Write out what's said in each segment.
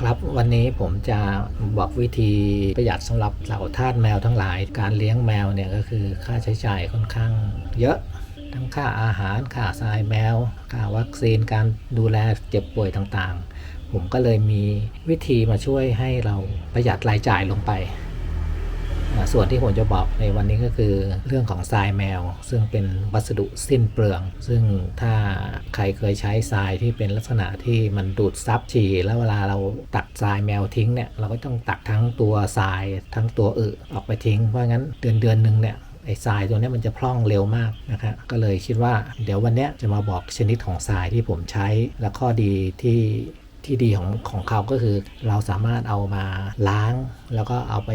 ครับวันนี้ผมจะบอกวิธีประหยัดสำหรับเหล่าทาสแมวทั้งหลาย การเลี้ยงแมวเนี่ยก็คือค่าใช้จ่ายค่อนข้างเยอะ ทั้งค่าอาหารค่าทรายแมว ค่าวัคซีนการดูแลเจ็บป่วยต่างๆ ผมก็เลยมีวิธีมาช่วยให้เราประหยัดรายจ่ายลงไป ส่วนที่ผมจะบอกในวันนี้ก็คือเรื่องของทรายแมว ซึ่งเป็นวัสดุสิ้นเปลือง ซึ่งถ้าใครเคยใช้ทรายที่เป็นลักษณะที่มันดูดซับฉี่แล้วเวลาเราตักทรายแมวทิ้งเนี่ยเราก็ต้องตักทั้งตัวทรายทั้งตัวอึออกไปทิ้งเพราะงั้นเดือนเดือนหนึ่งเนี่ยไอ้ทรายตัวนี้มันจะพร่องเร็วมากนะครับก็เลยคิดว่าเดี๋ยววันนี้จะมาบอกชนิดของทรายที่ผมใช้และข้อดีที่ ที่ดีของของเขาก็คือ เราสามารถเอามาล้าง แล้วก็เอาไป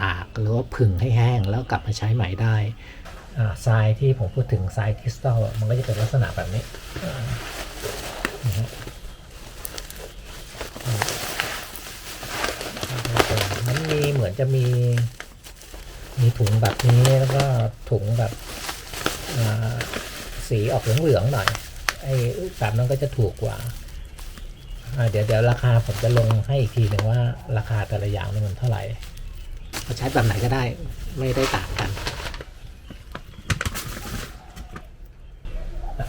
ตากหรือว่าผึ่งให้แห้งแล้วกลับมาใช้ใหม่ได้ทรายที่ผมพูดถึงทรายคริสตัลมันก็จะเป็นลักษณะแบบนี้นะฮะมันมีเหมือนจะมีมีถุงแบบนี้แล้วก็ถุงแบบสีออกเหลืองๆหน่อยไอ้แบบนั้นก็จะถูกกว่า เดี๋ยวเดี๋ยวราคาผมจะลงให้อีกทีหนึ่งว่าราคาแต่ละอย่างนี่มันเท่าไหร่เราใช้แบบไหนก็ได้ไม่ได้ต่างกัน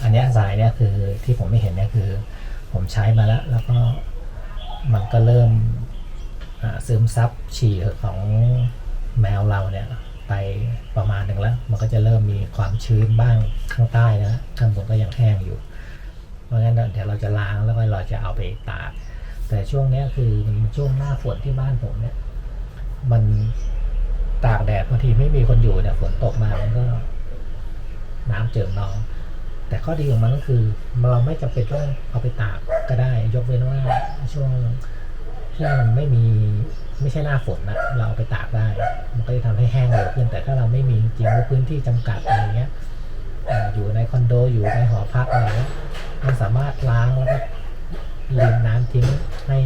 อันเนี้ยสายเนี่ยคือที่ผมไม่เห็นเนี่ยคือ ผมใช้มาแล้ว แล้วก็มันก็เริ่มอ่าซึมซับฉี่ของแมวเราเนี่ยไปประมาณหนึ่งแล้ว มันก็จะเริ่มมีความชื้นบ้างข้างใต้นะข้างบนก็ยังแห้งอยู่เพ ราะงั้นเดี๋ยวเราจะล้างแล้วก็เราจะเอาไปตาก แต่ช่วงนี้คือมันช่วงหน้าฝนที่บ้านผมเนี่ย มันตากแดดบางทีไม่มีคนอยู่เนี่ยฝนตกมามันก็น้ำเจิ่งนอง แต่ข้อดีของมันก็คือเราไม่จำเป็นต้องเอาไปตากก็ได้ ยกเว้นว่าช่วงที่มันไม่มีไม่ใช่หน้าฝนนะเราเอาไปตากได้ มันก็จะทำให้แห้งเร็วขึ้นแต่ถ้าเราไม่มีจริงๆพื้นที่จำกัดอะไรเงี้ย อยู่ในคอนโดอยู่ในหอพักอะไรเงี้ยมันสามารถล้างแล้วก็ลินน้ำทิ้งให้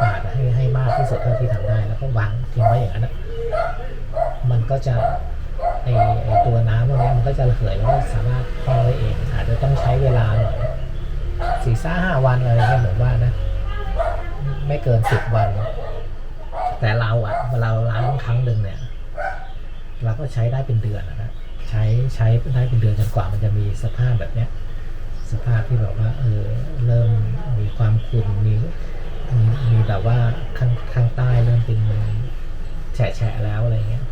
ปาดให้ให้มากที่สุดเท่าที่ทำได้ แล้วก็วางทิ้งไว้อย่างนั้นนะมันก็จะไอไอตัวน้ำพวกนี้มันก็จะระเหยแล้วก็สามารถพองได้เอง อาจจะต้องใช้เวลาหน่อยสี่ห้าห้าวันอะไรเงี้ยผมว่านะ ไม่เกินสิบวัน แต่เราอะเวลาเราล้างครั้งหนึ่งเนี่ย เราก็ใช้ได้เป็นเดือนนะครับ ใช้ใช้ได้เป็นเดือนจนกว่ามันจะมีสภาพแบบเนี้ยสภาพที่แบบว่าเออเริ่มมีความขุ่นมีมีมีแบบว่าข้างข้างใต้เริ่มเป็นแฉะแฉะแล้วอะไรเงี้ย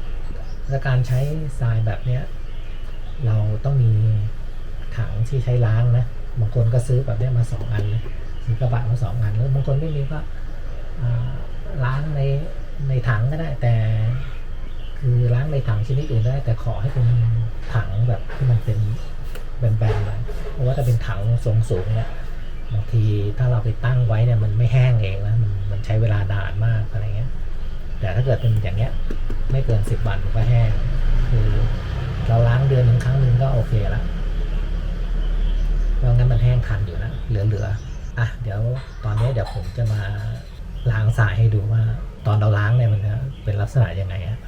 และการใช้ทรายแบบเนี้ยเราต้องมีถังที่ใช้ล้างนะบางคนก็ซื้อแบบเนี้ยมาสองอันเลยซื้อกระบะมาสองอันแล้วบางคนไม่มีก็ล้างในในถังก็ได้แต่ คือล้างในถังชนิดอื่นได้ แต่ขอให้เป็นถังแบบที่มันเป็นแบนๆหน่อยเพราะว่าถ้าเป็นถังทรงสูงเนี่ยบางทีถ้าเราไปตั้งไว้เนี่ยมันไม่แห้งเองนะมันมันใช้เวลานานมากอะไรเงี้ย แต่ถ้าเกิดเป็นอย่างเงี้ย ไม่เกินสิบวันมันก็แห้ง คือเราล้างเดือนหนึ่งครั้งหนึ่งก็โอเคละเพราะงั้นมันแห้งทันอยู่นะเหลือๆอะเดี๋ยวตอนนี้เดี๋ยวผมจะมาล้างสายให้ดูว่า ตอนเราล้างเนี่ยมันเป็นลักษณะยังไงอะ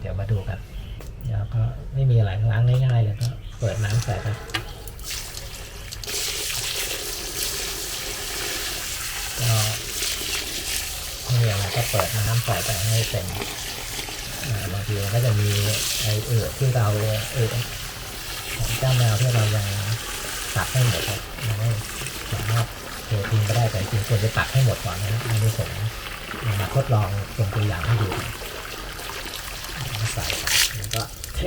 เดี๋ยวมาดูกันเดี๋ยวก็ไม่มีอะไรล้างง่ายๆเลยก็เปิดน้ำใส่ไปก็ไม่มีอะไรก็เปิดน้ำใส่ไปให้เต็มบางทีมันก็จะมีไอเอือที่เราเอือของเจ้าแมวที่เรายังตักให้หมดครับยังไม่สามารถเททิ้งก็ได้แต่จริงควรจะตักให้หมดก่อนนะไม่ได้สงมาทดลองเป็นตัวอย่างให้ดู ไปแ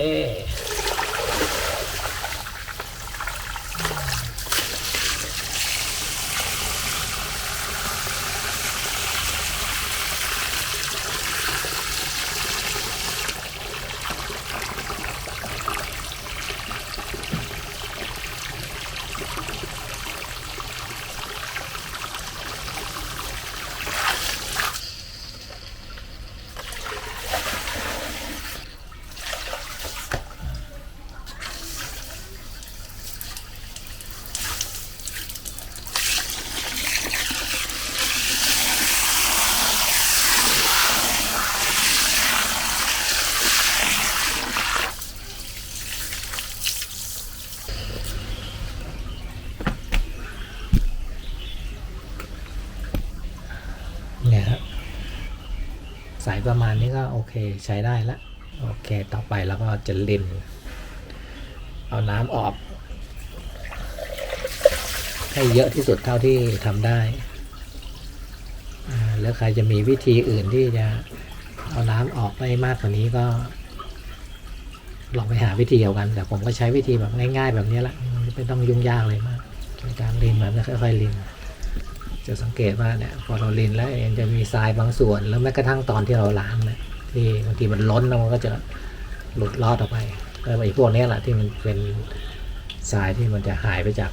สายประมาณนี้ก็โอเคใช้ได้ละโอเคต่อไปแล้วก็จะลิน เอาน้ำออก ให้เยอะที่สุดเท่าที่ทำได้แล้วใครจะมีวิธีอื่นที่จะเอาน้ำออกได้มากกว่านี้ก็ลองไปหาวิธีเดียวกัน แต่ผมก็ใช้วิธีแบบง่าย ๆ แบบนี้ละไม่ต้องยุ่งยากเลยมากการลินแบบค่อยๆลิน จะสังเกตว่าเนี่ยพอเราลินแล้วเองจะมีทรายบางส่วน แล้วแม้กระทั่งตอนที่เราล้างเนี่ยที่บางทีมันล้นแล้วมันก็จะหลุดลอดออกไปแล้วไอ้พวกเนี้ยแหละที่มันเป็นทรายที่มันจะหายไปจาก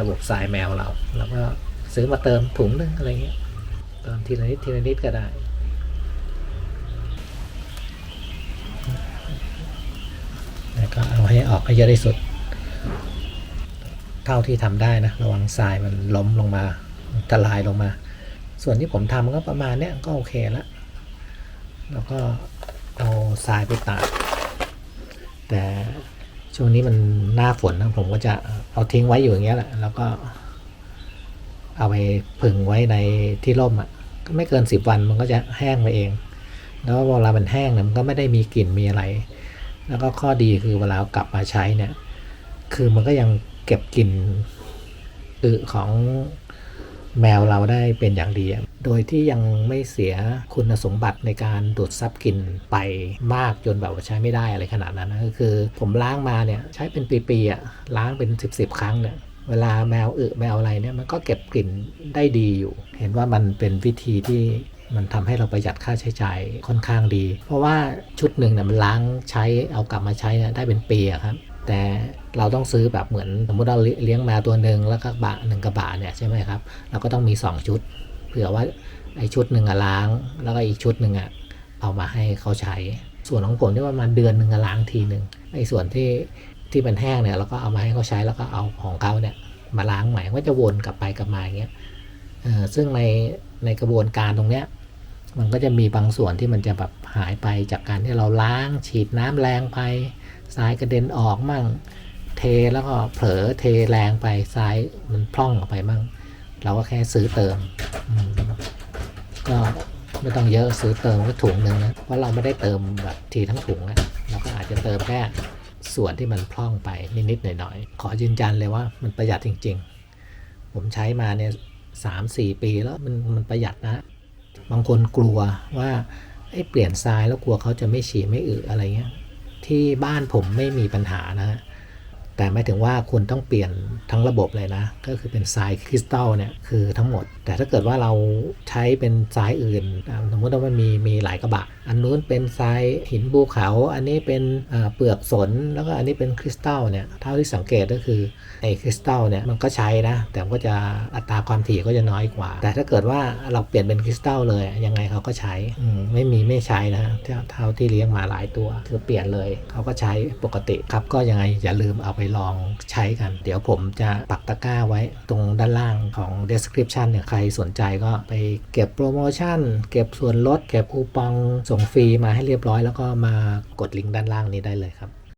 ระบบทรายแมวเรา แล้วก็ซื้อมาเติมถุงนึงอะไรเงี้ยเติมทีละนิดทีละนิดก็ได้แล้วก็เอาให้ออกให้เยอะที่สุด เท่าที่ทำได้นะ ระวังทรายมันล้มลงมา ทลายลงมา ส่วนที่ผมทำก็ประมาณเนี้ยก็โอเคแล้ว แล้วก็เอาทรายไปตาก แต่ช่วงนี้มันหน้าฝนนะผมก็จะเอาทิ้งไว้อยู่อย่างเงี้ยแหละ แล้วก็เอาไปผึ่งไว้ในที่ร่มอะก็ไม่เกินสิบวันมันก็จะแห้งไปเอง แล้วเวลามันแห้งเนี่ยมันก็ไม่ได้มีกลิ่นมีอะไร แล้วก็ข้อดีคือเวลาเอากลับมาใช้เนี่ย คือมันก็ยังเก็บกลิ่นอึของ แมวเราได้เป็นอย่างดี โดยที่ยังไม่เสียคุณสมบัติในการดูดซับกลิ่นไปมากจนแบบว่าใช้ไม่ได้อะไรขนาดนั้นนะก็คือ ผมล้างมาเนี่ยใช้เป็นปีๆอะล้างเป็น 10บสครั้งเนี่ยเวลาแมวอึแมวอะไรเนี่ยมันก็เก็บกลิ่นได้ดีอยู่ เห็นว่ามันเป็นวิธีที่มันทำให้เราประหยัดค่าใช้จ่ายค่อนข้างดี เพราะว่าชุดหนึ่งเนี่ยมันล้างใช้เอากลับมาใช้ได้เป็นปีครับ แต่เราต้องซื้อแบบเหมือนสมมติเราเลี้ยงแมวตัวหนึ่งแล้วก็บะหนึ่งกระบะเนี่ยใช่ไหมครับเราก็ต้องมี 2 ชุด เผื่อว่าไอ้ชุดหนึ่งอะล้าง แล้วก็อีกชุดหนึ่งอะเอามาให้เขาใช้ ส่วนของผมที่ว่ามันเดือนหนึ่งอะล้างทีหนึ่งไอ้ส่วนที่ที่เป็นแห้งเนี่ยเราก็เอามาให้เขาใช้แล้วก็เอาของเขาเนี่ยมาล้างใหม่ก็จะวนกลับไปกลับมาอย่างเงี้ยเออซึ่งในในกระบวนการตรงเนี้ย มันก็จะมีบางส่วนที่มันจะแบบหายไปจากการที่เราล้างฉีดน้ำแรงไปทรายกระเด็นออกมั่ง เทแล้วก็เผลอเทแรงไปทรายมันพร่องออกไปมั่ง เราก็แค่ซื้อเติมมก็ไม่ต้องเยอะซื้อเติมก็ถุงหนึ่งนะเพราะเราไม่ได้เติมแบบทีทั้งถุงอะเราก็อาจจะเติมแค่ส่วนที่มันพร่องไปนิดๆหน่อยๆ ขอยืนยันเลยว่ามันประหยัดจริง ๆ ผมใช้มาเนี่ยสามสี่ปีแล้วมันมันประหยัดนะ บางคนกลัวว่าเเปลี่ยนทรายแล้วกลัวเขาจะไม่ฉี่ไม่อึอะไรเงี้ยที่บ้านผมไม่มีปัญหานะฮะแต่ไม่ถึงว่าคุณต้องเปลี่ยนทั้งระบบเลยนะ ก็คือเป็นทรายคริสตัลเนี่ยคือทั้งหมด แต่ถ้าเกิดว่าเราใช้เป็นทรายอื่น สมมติว่ามันมีมีหลายกระบะ อันนู้นเป็นทรายหินภูเขา อันนี้เป็นเปลือกสน แล้วก็อันนี้เป็นคริสตัลเนี่ย เท่าที่สังเกตก็คือไอ้คริสตัลเนี่ยมันก็ใช้นะ แต่ก็จะอัตราความถี่ก็จะน้อยกว่า แต่ถ้าเกิดว่าเราเปลี่ยนเป็นคริสตัลเลย ยังไงเขาก็ใช้ ไม่มีไม่ใช้นะเท่าที่เลี้ยงมาหลายตัว คือเปลี่ยนเลยเขาก็ใช้ปกติครับ ก็ยังไงอย่าลืมเอาไปลองใช้กัน เดี๋ยวผมจะปักตะกร้าไว้ตรงด้านล่างของ description เนี่ย ใครสนใจก็ไปเก็บโปรโมชั่น เก็บส่วนลด เก็บคูปองส่งฟรีมาให้เรียบร้อย แล้วก็มากดลิงก์ด้านล่างนี้ได้เลยครับ